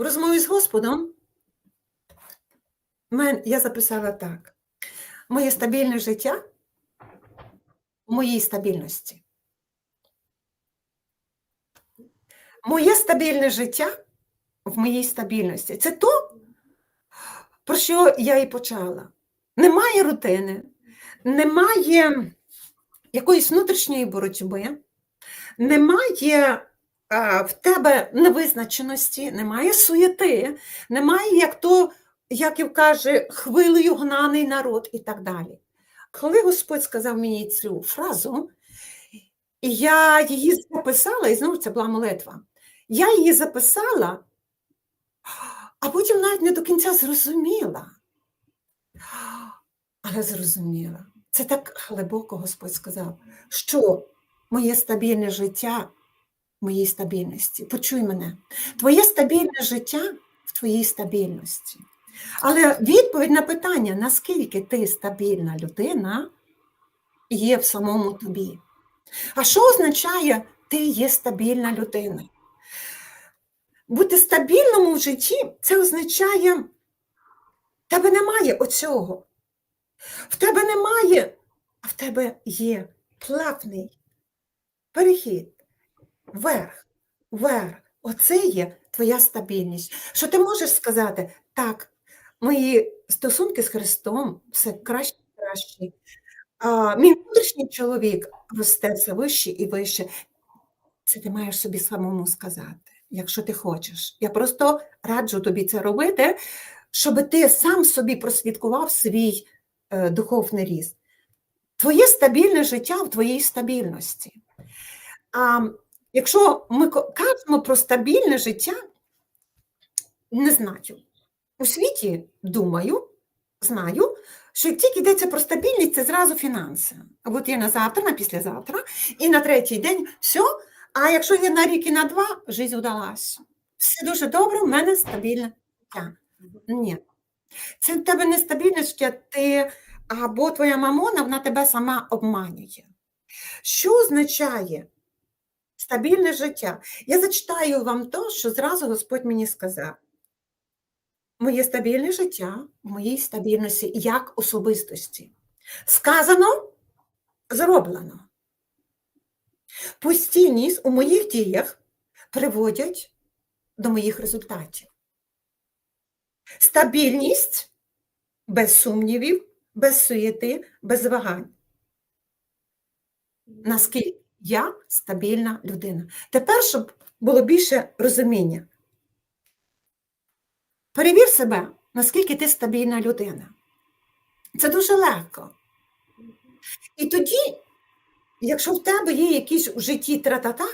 В розмові з Господом я записала так: моє стабільне життя в моїй стабільності. Моє стабільне життя в моїй стабільності. Це то, про що я і почала. Немає рутини, немає якоїсь внутрішньої боротьби, немає в тебе невизначеності, немає суєти, немає, як то, як каже, хвилею гнаний народ і так далі. Коли Господь сказав мені цю фразу, і я її записала, і знову це була молитва. Я її записала, а потім навіть не до кінця зрозуміла. Але зрозуміла. Це так глибоко Господь сказав, що моє стабільне життя моїй стабільності. Почуй мене, твоє стабільне життя в твоїй стабільності. Але відповідь на питання, наскільки ти стабільна людина, є в самому тобі. А що означає ти є стабільна людина? Бути стабільному в житті це означає, в тебе немає оцього. В тебе немає, а в тебе є плавний перехід вверх, вверх. Оце є твоя стабільність. Що ти можеш сказати, так, мої стосунки з Христом все краще і краще. А, мій внутрішній чоловік росте все вище і вище. Це ти маєш собі самому сказати, якщо ти хочеш. Я просто раджу тобі це робити, щоб ти сам собі прослідкував свій е, духовний ріст. Твоє стабільне життя в твоїй стабільності. А якщо ми кажемо про стабільне життя, не знаю. У світі думаю, знаю, що як тільки йдеться про стабільність, це зразу фінанси. От є на завтра, на післязавтра, і на третій день все. А якщо є на рік і на два, життя вдалася. Все дуже добре, в мене стабільне життя. Ні. Це в тебе нестабільне життя, ти або твоя мамона, вона тебе сама обманює. Що означає стабільне життя? Я зачитаю вам то, що зразу Господь мені сказав. Моє стабільне життя в моїй стабільності як особистості. Сказано, зроблено. Постійність у моїх діях приводять до моїх результатів. Стабільність без сумнівів, без суєти, без вагань. Наскільки я стабільна людина. Тепер, щоб було більше розуміння. Перевір себе, наскільки ти стабільна людина. Це дуже легко. І тоді, якщо в тебе є якісь в житті тра-та-та,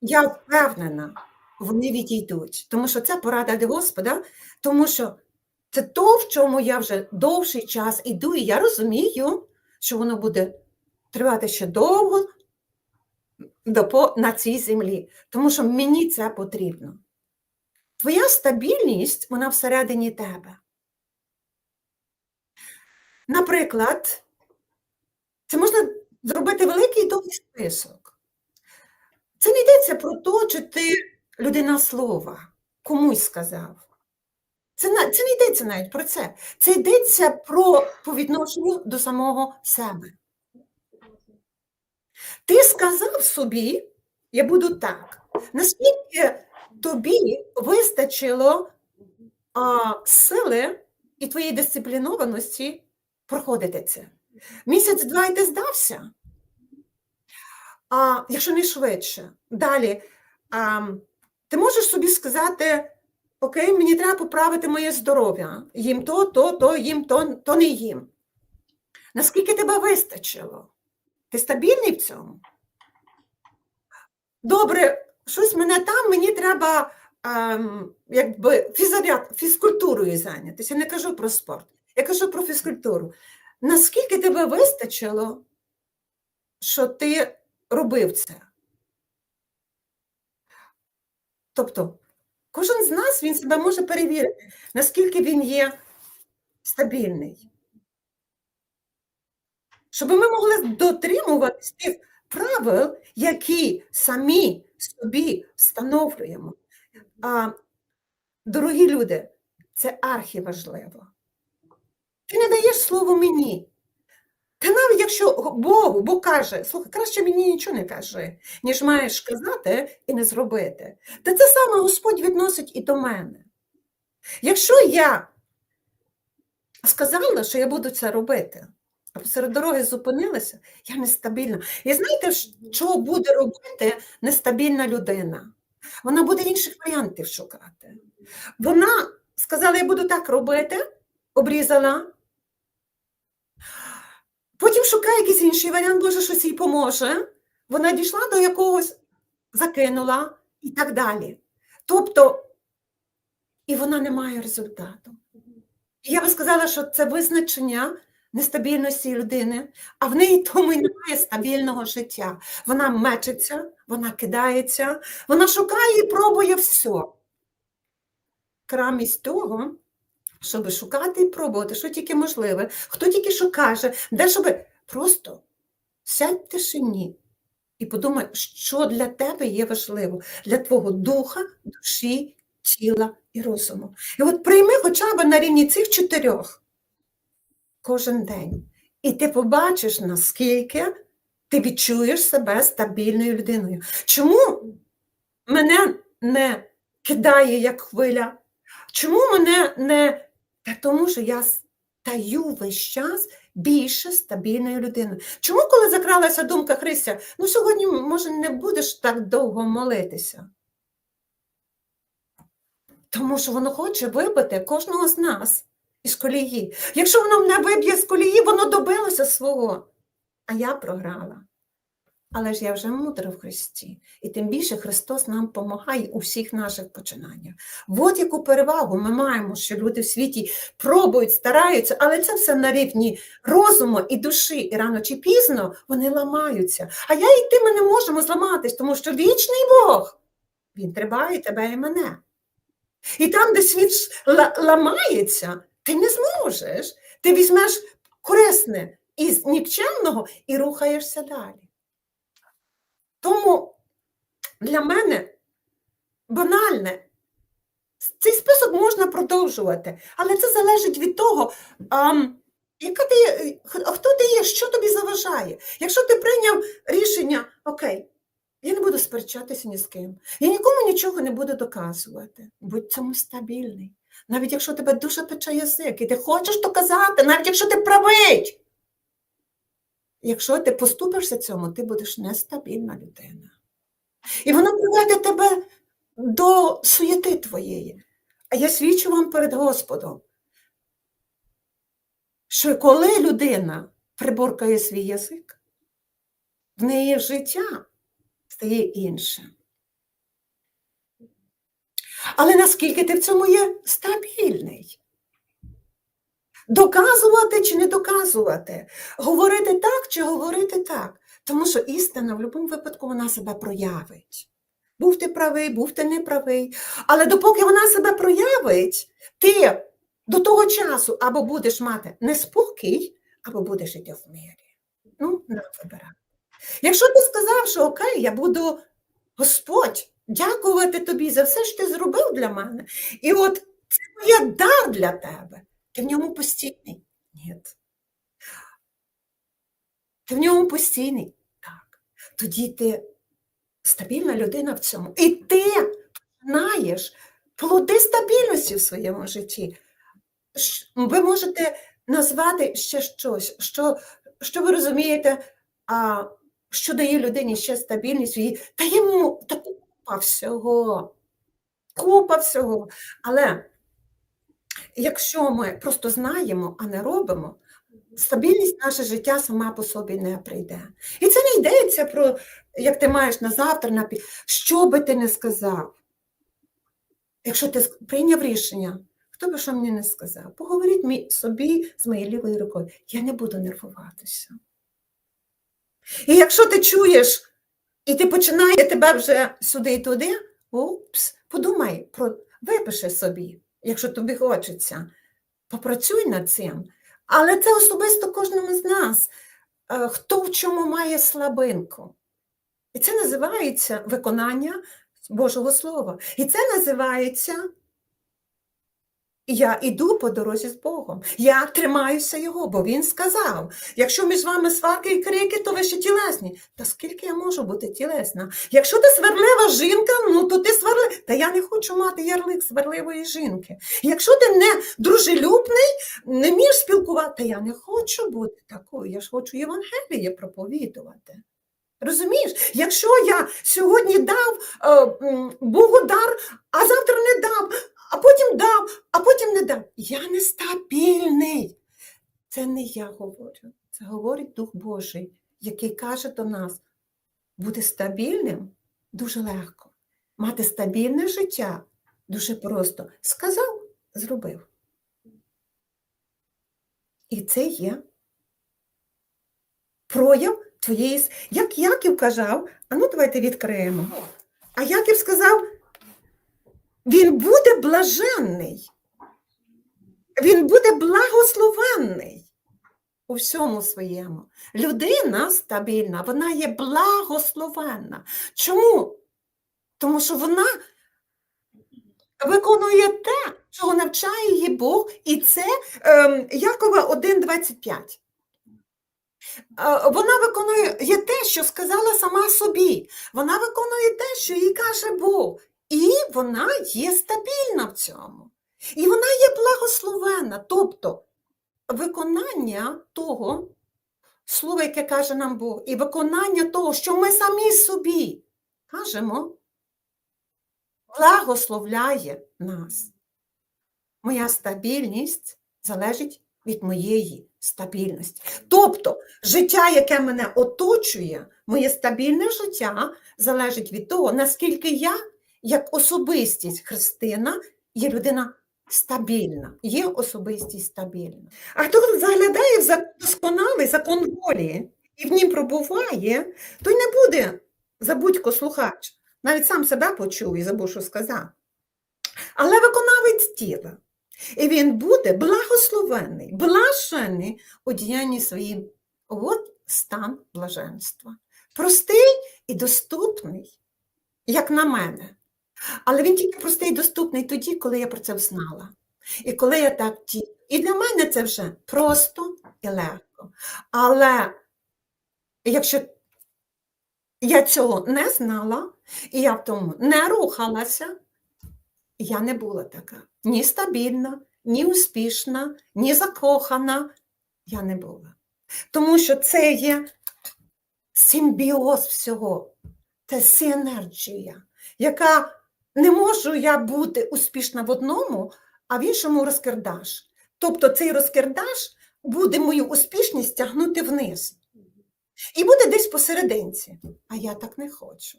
я впевнена, вони відійдуть. Тому що це порада від Господа, тому що це то, в чому я вже довший час іду, і я розумію, що воно буде тривати ще довго на цій землі, тому що мені це потрібно. Твоя стабільність, вона всередині тебе. Наприклад, це можна зробити великий довгий список. Це не йдеться про те, чи ти людина слова комусь сказав. Це, це не йдеться навіть про це. Це йдеться про по відношенню до самого себе. Ти сказав собі, я буду так, наскільки тобі вистачило а, сили і твоєї дисциплінованості проходити це. Місяць-два і ти здався. А якщо не швидше, далі а, ти можеш собі сказати: Окей, мені треба поправити моє здоров'я. Їм то, то, то, їм то, то не їм. Наскільки тебе вистачило? Ти стабільний в цьому? Добре, щось мене там, мені треба ем, якби фізаря- фізкультурою зайнятися. Я не кажу про спорт, я кажу про фізкультуру. Наскільки тебе вистачило, що ти робив це? Тобто, кожен з нас він себе може перевірити, наскільки він є стабільний. Щоб ми могли дотримуватись тих правил, які самі собі встановлюємо. А, дорогі люди, це архіважливо. Ти не даєш слово мені. Та навіть якщо Богу, Бог каже, слухай, краще мені нічого не кажи, ніж маєш сказати і не зробити. Та це саме Господь відносить і до мене. Якщо я сказала, що я буду це робити, а посеред дороги зупинилася, я нестабільна. І знаєте, що буде робити нестабільна людина? Вона буде інших варіантів шукати. Вона сказала, я буду так робити, обрізала. Потім шукає якийсь інший варіант, може, щось їй поможе. Вона дійшла до якогось, закинула і так далі. Тобто, і вона не має результату. І я би сказала, що це визначення нестабільності людини, а в неї тому й немає стабільного життя. Вона мечеться, вона кидається, вона шукає і пробує все. Крамість того, щоб шукати і пробувати, що тільки можливе, хто тільки що каже, де щоб просто сядь в тишині і подумай, що для тебе є важливо, для твого духа, душі, тіла і розуму. І от прийми хоча б на рівні цих чотирьох кожен день. І ти побачиш, наскільки ти відчуєш себе стабільною людиною. Чому мене не кидає як хвиля? Чому мене не. Та тому що я стаю весь час більше стабільною людиною. Чому, коли закралася думка Христя, ну сьогодні, може, не будеш так довго молитися? Тому що воно хоче вибити кожного з нас із колії. Якщо воно мене виб'є з колії, воно добилося свого. А я програла. Але ж я вже мудра в Христі. І тим більше Христос нам допомагає у всіх наших починаннях. От яку перевагу ми маємо, що люди в світі пробують, стараються, але це все на рівні розуму і душі. І рано чи пізно вони ламаються. А я і ти ми не можемо зламатись, тому що вічний Бог, він тримає тебе і мене. І там, де світ ламається, ти не зможеш. Ти візьмеш корисне із нікчемного і рухаєшся далі. Тому для мене банальне, цей список можна продовжувати, але це залежить від того, а, яка ти, хто ти є, що тобі заважає. Якщо ти прийняв рішення, окей, я не буду сперечатися ні з ким, я нікому нічого не буду доказувати. Будь цьому стабільний. Навіть якщо тебе дуже пече язик, і ти хочеш доказати, навіть якщо ти правий. Якщо ти поступишся цьому, ти будеш нестабільна людина. І воно приведе тебе до суєти твоєї. А я свідчу вам перед Господом, що коли людина приборкає свій язик, в неї життя стає іншим. Але наскільки ти в цьому є стабільний? Доказувати чи не доказувати, говорити так чи говорити так. Тому що істина в будь-якому випадку вона себе проявить. Був ти правий, був ти неправий. Але допоки вона себе проявить, ти до того часу або будеш мати неспокій, або будеш йти в мирі. Ну, нам вибирати. Якщо ти сказав, що окей, я буду Господь дякувати тобі за все, що ти зробив для мене, і от це моє дар для тебе. Ти в ньому постійний? Ні. Ти в ньому постійний? Так. Тоді ти стабільна людина в цьому. І ти знаєш плоди стабільності в своєму житті. Ви можете назвати ще щось, що що ви розумієте, а, що дає людині ще стабільність, її, та йому та купа всього, купа всього. Але якщо ми просто знаємо, а не робимо, стабільність наше життя сама по собі не прийде. І це не йдеться про, як ти маєш на завтра, на пі... що би ти не сказав. Якщо ти прийняв рішення, хто би що мені не сказав, поговоріть мій, собі з моєю лівою рукою, я не буду нервуватися. І якщо ти чуєш, і ти починає тебе вже сюди і туди, упс, подумай, про, випиши собі якщо тобі хочеться, попрацюй над цим. Але це особисто кожному з нас, е, хто в чому має слабинку. І це називається виконання Божого Слова. І це називається я іду по дорозі з Богом. Я тримаюся його, бо він сказав: якщо між вами сварки і крики, то ви ще тілесні. Та скільки я можу бути тілесна? Якщо ти сварлива жінка, ну то ти сварлива. Та я не хочу мати ярлик сварливої жінки. Якщо ти не дружелюбний, не вмієш спілкувати, та я не хочу бути такою. Я ж хочу Євангеліє проповідувати. Розумієш, якщо я сьогодні дав е, Богу дар, а завтра не дав, а потім дав, а потім не дав, я нестабільний. Це не я говорю, це говорить Дух Божий, який каже до нас, бути стабільним дуже легко. Мати стабільне життя дуже просто. Сказав, зробив. І це є прояв твоєї. Як Яків казав, а ну давайте відкриємо. А Яків сказав, він буде блаженний, він буде благословенний у всьому своєму. Людина стабільна, вона є благословенна. Чому? Тому що вона виконує те, чого навчає її Бог, і це ем, Якова 1,25. Е, Вона виконує є те, що сказала сама собі. Вона виконує те, що їй каже Бог. І вона є стабільна в цьому. І вона є благословенна. Тобто виконання того слова, яке каже нам Бог, і виконання того, що ми самі собі кажемо, благословляє нас. Моя стабільність залежить від моєї стабільності. Тобто, життя, яке мене оточує, моє стабільне життя залежить від того, наскільки я, як особистість Христина, є людина стабільна, є особистість стабільна. А хто заглядає в досконалий закон волі і в нім пробуває, той не буде забудько слухач. Навіть сам себе почув і забув, що сказав. Але виконавець тіла. І він буде благословений, блажений у діянні своїм. От стан блаженства. Простий і доступний, як на мене. Але він тільки простий і доступний тоді, коли я про це знала. І коли я так ті. І для мене це вже просто і легко. Але якщо я цього не знала, і я в тому не рухалася, я не була така ні стабільна, ні успішна, ні закохана. Я не була. Тому що це є симбіоз всього, це синергія, яка не можу я бути успішна в одному, а в іншому розкердаш. Тобто цей розкердаш буде мою успішність тягнути вниз. І буде десь посерединці. А я так не хочу.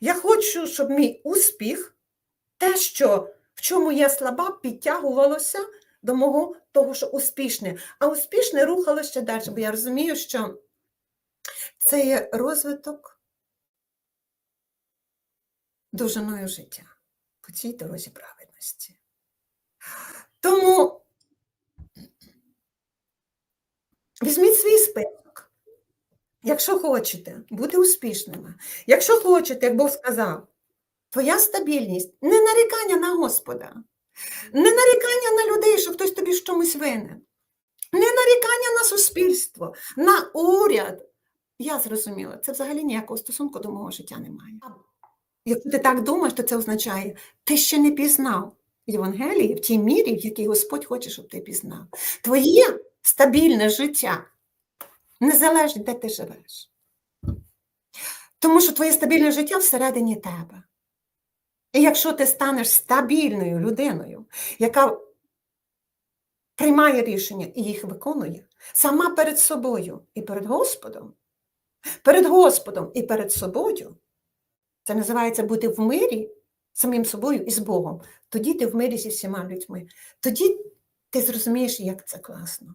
Я хочу, щоб мій успіх, те, що в чому я слаба, підтягувалося до мого того, що успішне, а успішне рухалося ще далі, бо я розумію, що це є розвиток довжиною життя по цій дорозі праведності. Тому візьміть свій список, якщо хочете бути успішними, якщо хочете, як Бог сказав, твоя стабільність не нарікання на Господа, не нарікання на людей, що хтось тобі в чомусь винен, не нарікання на суспільство, на уряд. Я зрозуміла, це взагалі ніякого стосунку до мого життя немає. Якщо ти так думаєш, то це означає, ти ще не пізнав Євангелії в тій мірі, в якій Господь хоче, щоб ти пізнав. Твоє стабільне життя не залежить, де ти живеш. Тому що твоє стабільне життя всередині тебе. І якщо ти станеш стабільною людиною, яка приймає рішення і їх виконує, сама перед собою і перед Господом, перед Господом і перед собою, це називається бути в мирі самим собою і з Богом. Тоді ти в мирі зі всіма людьми. Тоді ти зрозумієш, як це класно.